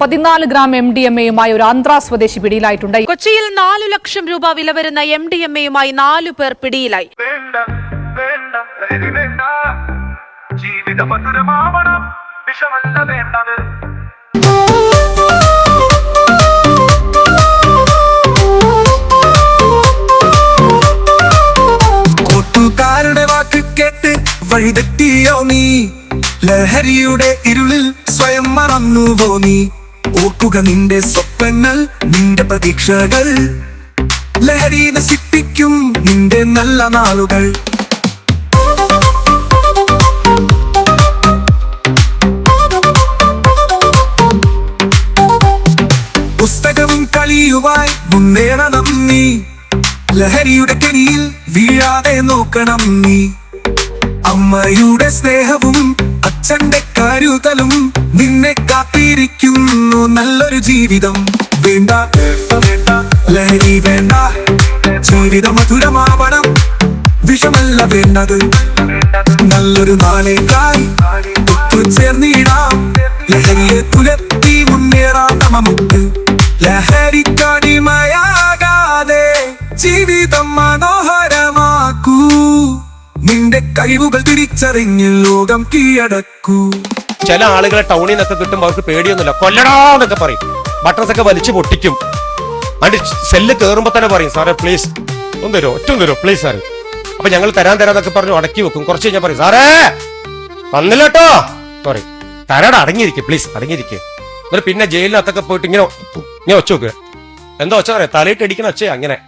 പതിനാല് gram M D M എയുമായി ഒരു ആന്ധ്ര സ്വദേശി പിടിയിലായിട്ടുണ്ട്. കൊച്ചിയിൽ നാലു ലക്ഷം രൂപ വില വരുന്ന എം ഡി എം എയുമായി നാലു പേർ പിടിയിലായി. കൂട്ടുകാരുടെ വാക്ക് കേട്ട് വഴിതെറ്റിയോ നീ? ലഹരിയുടെ ഇരുളിൽ സ്വയം മറന്നുവോ നീ? ഓർക്കുക നിന്റെ സ്വപ്നങ്ങൾ നിന്റെ പ്രതീക്ഷകൾ. ലഹരി നശിപ്പിക്കും നിന്റെ നല്ല നാളുകൾ. പുസ്തകവും കളിയുമായി മുന്നേറണം നീ. ലഹരിയുടെ കെണിയിൽ വീഴാതെ നോക്കണം നീ. അമ്മയുടെ സ്നേഹവും അച്ഛന്റെ കരുതലും നിന്നെ കാത്തിരിക്കുന്നു നല്ലൊരു ജീവിതം. വേണ്ട ലഹരി വേണ്ട. ജീവിതം മധുരമാവണം. വിഷമല്ല വേണ്ടത്. നല്ലൊരു നാളേക്കായി ഒത്തുചേർന്നിടാം കഴിവുകൾ തിരിച്ചറിഞ്ഞ് ലോകം കീഴടക്കൂ. ചില ആളുകളെ ടൗണിൽ നിന്നൊക്കെ കിട്ടുമ്പോൾ അവർക്ക് പേടിയൊന്നുമില്ല. കൊല്ലടാ എന്നൊക്കെ പറയും. ബട്ടൺസ് ഒക്കെ വലിച്ചു പൊട്ടിക്കും. അതിന്റെ സെല്ല് കയറുമ്പോ തന്നെ പറയും സാറേ പ്ലീസ് ഒന്ന് തരോ ഒറ്റ തരോ പ്ലീസ് സാറേ. അപ്പൊ ഞങ്ങൾ തരാൻ തരാന്നൊക്കെ പറഞ്ഞു അടക്കി വെക്കും. കുറച്ച് കഴിഞ്ഞാൽ പറയും സാറേ തന്നില്ല കേട്ടോ പറയും തരാടാ അടങ്ങിയിരിക്കും പ്ലീസ് അടങ്ങിയിരിക്കും. എന്നിട്ട് പിന്നെ ജയിലിനകത്തൊക്കെ പോയിട്ട് ഇങ്ങനെ ഇങ്ങനെ ഒച്ച വെക്കുക എന്താ ഒച്ച പറയാം തലയിട്ട് അടിക്കണ ഒച്ചയാ അങ്ങനെ.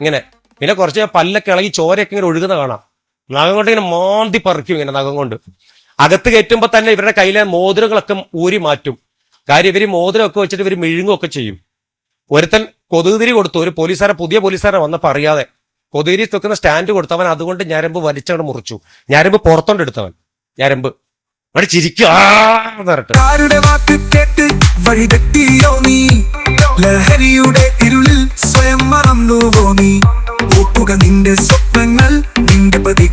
ഇങ്ങനെ. പിന്നെ കുറച്ച് പല്ലൊക്കെ ഇളകി ചോരയൊക്കെ ഇങ്ങനെ ഒഴുകുന്ന കാണാം. നഖം കൊണ്ട് ഇങ്ങനെ മാന്തി പറിക്കും ഇങ്ങനെ നഖം കൊണ്ട് അകത്ത് കയറ്റുമ്പോ തന്നെ ഇവരുടെ കയ്യിലെ മോതിരങ്ങളൊക്കെ ഊരി മാറ്റും. കാര്യം ഇവർ മോതിരമൊക്കെ വെച്ചിട്ട് ഇവർ മിഴുങ്ങുമൊക്കെ ചെയ്യും. ഒരുത്തൻ കൊതുകുതിരി കൊടുത്തു. ഒരു പോലീസുകാരെ പുതിയ പോലീസുകാരെ വന്നപ്പോൾ അറിയാതെ കൊതുകുതിരി വെക്കുന്ന സ്റ്റാൻഡ് കൊടുത്തവൻ അതുകൊണ്ട് ഞരമ്പ് വലിച്ചവിടെ മുറിച്ചു. ഞരമ്പ് പുറത്തോണ്ട് എടുത്തവൻ. ഞരമ്പ്. അവിടെ ലഹരിയുടെ ഇരുളിൽ സ്വയം നിന്റെ സ്വപ്ന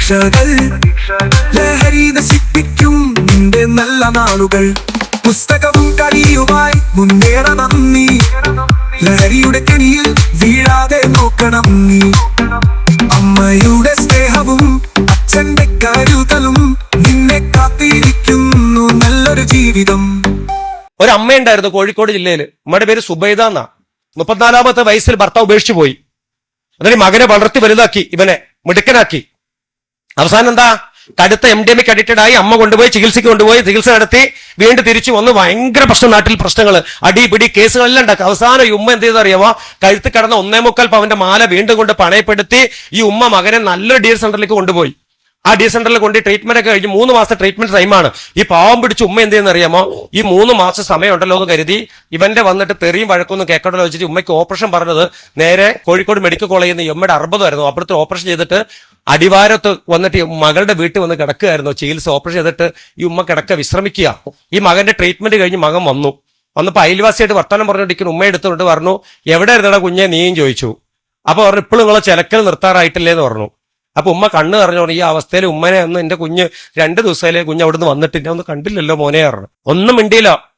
പ്രതീക്ഷകൾ ലഹരി നശിപ്പിക്കും നിന്റെ നല്ല നാളുകൾ. പുസ്തകവും കളിയുമായി മുന്നേറ നന്ദി. ലഹരിയുടെ കെണിയിൽ വീഴാതെ നോക്കണം നീ. അമ്മയുടെ സ്നേഹവും അച്ഛന്റെ കരുതലും നിന്നെ കാത്തിരിക്കുന്നു നല്ലൊരു ജീവിതം. ഒരു അമ്മയുണ്ടായിരുന്നു കോഴിക്കോട് ജില്ലയിൽ അമ്മയുടെ പേര് സുബൈദ എന്നാ. മുപ്പത്തിനാലാമത്തെ വയസ്സിൽ ഭർത്താവ് ഉപേക്ഷിച്ചു പോയി. ഈ മകനെ വളർത്തി വലുതാക്കി. ഇവനെ മിടുക്കനാക്കി. അവസാനം എന്താ? കടുത്ത എം ഡി എമ്മിക്ക് അഡിക്റ്റഡ് ആയി അമ്മ കൊണ്ടുപോയി ചികിത്സയ്ക്ക് കൊണ്ടുപോയി ചികിത്സ നടത്തി വീണ്ടും തിരിച്ചു വന്ന്. ഭയങ്കര പ്രശ്നം നാട്ടിൽ പ്രശ്നങ്ങൾ അടി പിടി കേസുകളെല്ലാം ഉണ്ടാക്കുക അവസാനം ഈ ഉമ്മ എന്ത് ചെയ്തു അറിയാമോ? കഴുത്ത് കടന്ന ഒന്നേ മുക്കാൽ പവന്റെ മാല വീണ്ടും കൊണ്ട് പണയപ്പെടുത്തി ഈ ഉമ്മ മകനെ നല്ലൊരു ഡി സെന്ററിലേക്ക് കൊണ്ടുപോയി. ആ ഡി സെന്ററിൽ കൊണ്ട് ട്രീറ്റ്മെന്റ് ഒക്കെ കഴിഞ്ഞ് മൂന്ന് മാസത്തെ ട്രീറ്റ്മെന്റ് ടൈമാണ് ഈ പാവം പിടിച്ച് ഉമ്മ എന്ത് ചെയ്യുന്ന അറിയാമോ? ഈ മൂന്ന് മാസം സമയമുണ്ടല്ലോ എന്ന് കരുതി ഇവന്റെ വന്നിട്ട് തെറിയും വഴക്കൊന്നും കേൾക്കണ്ടല്ലോ വെച്ചിട്ട് ഉമ്മയ്ക്ക് ഓപ്പറേഷൻ പറഞ്ഞത് നേരെ കോഴിക്കോട് മെഡിക്കൽ കോളേജിൽ നിന്ന് ഉമ്മയുടെ അറുപതായിരുന്നു അപ്പുറത്ത് ഓപ്പറേഷൻ ചെയ്തിട്ട് അടിവാരത്ത് വന്നിട്ട് മകളുടെ വീട്ടിൽ വന്ന് കിടക്കുകയായിരുന്നു. ചികിത്സ ഓപ്പറേഷൻ ചെയ്തിട്ട് ഈ ഉമ്മ കിടക്ക വിശ്രമിക്കുക. ഈ മകന്റെ ട്രീറ്റ്മെന്റ് കഴിഞ്ഞ് മകൻ വന്നു. വന്നപ്പോ അയൽവാസിയായിട്ട് വർത്തമാനം പറഞ്ഞുകൊണ്ടിരിക്കുന്ന ഉമ്മ എടുത്തുകൊണ്ട് പറഞ്ഞു എവിടെ ഇരുന്നടാ കുഞ്ഞെ? നീയും ചോദിച്ചു. അപ്പൊ പറഞ്ഞു ഇപ്പോഴും നിങ്ങളെ ചിലക്കൽ നിർത്താറായിട്ടില്ലേ എന്ന് പറഞ്ഞു. അപ്പൊ ഉമ്മ കണ്ണ് പറഞ്ഞു ഈ അവസ്ഥയിൽ ഉമ്മനെ ഒന്ന് എന്റെ കുഞ്ഞ് രണ്ട് ദിവസത്തിലെ കുഞ്ഞ് അവിടുന്ന് വന്നിട്ട് എന്നെ ഒന്ന് കണ്ടില്ലല്ലോ മോനെ പറഞ്ഞു. ഒന്നും മിണ്ടിയില്ല.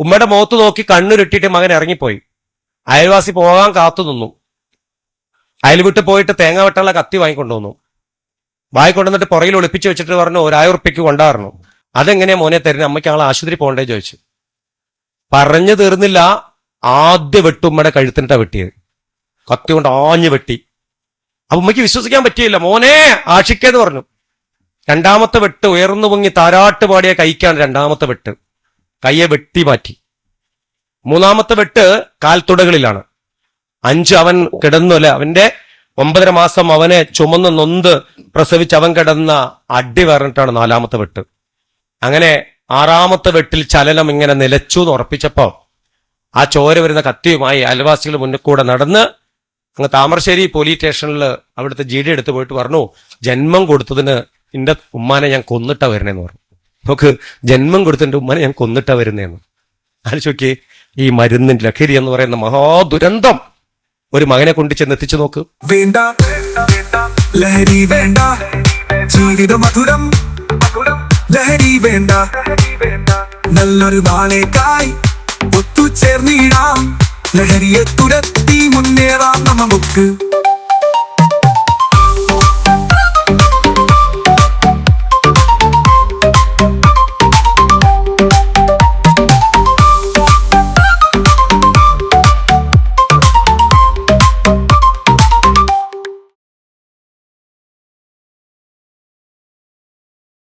ഉമ്മയുടെ മുഖത്ത് നോക്കി കണ്ണുരുട്ടിയിട്ട് മകൻ ഇറങ്ങിപ്പോയി. അയൽവാസി പോകാൻ കാത്തു നിന്നു. അയൽ വിട്ട് പോയിട്ട് തേങ്ങ വെട്ടുള്ള കത്തി വാങ്ങിക്കൊണ്ടു വന്നു. വാങ്ങിക്കൊണ്ടുവന്നിട്ട് പുറകിൽ ഒളിപ്പിച്ച് വെച്ചിട്ട് പറഞ്ഞു ഒരായിരം ഉറുപ്പിക്ക് കൊണ്ടായിരുന്നു അതെങ്ങനെയാ മോനെ തരുന്നത് അമ്മയ്ക്ക് ആൾ ആശുപത്രി പോകണ്ടേ? ചോദിച്ചു. പറഞ്ഞു തീർന്നില്ല. ആദ്യ വെട്ടുമ്മയുടെ കഴുത്തിനിട്ടാ വെട്ടിയത്. കത്തി കൊണ്ട് ആഞ്ഞു വെട്ടി. അപ്പൊ ഉമ്മയ്ക്ക് വിശ്വസിക്കാൻ പറ്റിയില്ല. മോനെ ആഷിക്കേന്ന് പറഞ്ഞു. രണ്ടാമത്തെ വെട്ട് ഉയർന്നു പൊങ്ങി താരാട്ട് പാടിയ കൈക്കാണ് രണ്ടാമത്തെ വെട്ട്. കയ്യെ വെട്ടി മാറ്റി. മൂന്നാമത്തെ വെട്ട് കാൽത്തുടകളിലാണ്. അഞ്ച് അവൻ കിടന്നു അല്ലെ? അവന്റെ ഒമ്പതര മാസം അവനെ ചുമന്ന് നൊന്ത് പ്രസവിച്ച് അവൻ കിടന്ന അടി പറഞ്ഞിട്ടാണ് നാലാമത്തെ വെട്ട്. അങ്ങനെ ആറാമത്തെ വെട്ടിൽ ചലനം ഇങ്ങനെ നിലച്ചു എന്ന് ഉറപ്പിച്ചപ്പോ ആ ചോര വരുന്ന കത്തിയുമായി അയൽവാസികൾ മുന്നിൽ കൂടെ നടന്ന് അങ്ങ് താമരശ്ശേരി പോലീസ് സ്റ്റേഷനിൽ അവിടുത്തെ ജി ഡി എടുത്ത് പോയിട്ട് പറഞ്ഞു ജന്മം കൊടുത്തതിന് എന്റെ ഉമ്മാനെ ഞാൻ കൊന്നിട്ടാ വരണേന്ന് പറഞ്ഞു. നോക്ക് ജന്മം കൊടുത്തതിന്റെ ഉമ്മാനെ ഞാൻ കൊന്നിട്ടാ വരുന്നേന്ന്. ആലോചിക്ക് ഈ മരുന്നിന്റെ ലഹരി എന്ന് പറയുന്ന മഹാദുരന്തം ഒരു മകനെ കൊണ്ട് ചെന്ന് എത്തിച്ചു നോക്ക്. നല്ലൊരു നാളേക്കായി ഒത്തുചേർന്നിടാം. ലഹരിയെ തുരത്തി മുന്നേറാം നമുക്ക്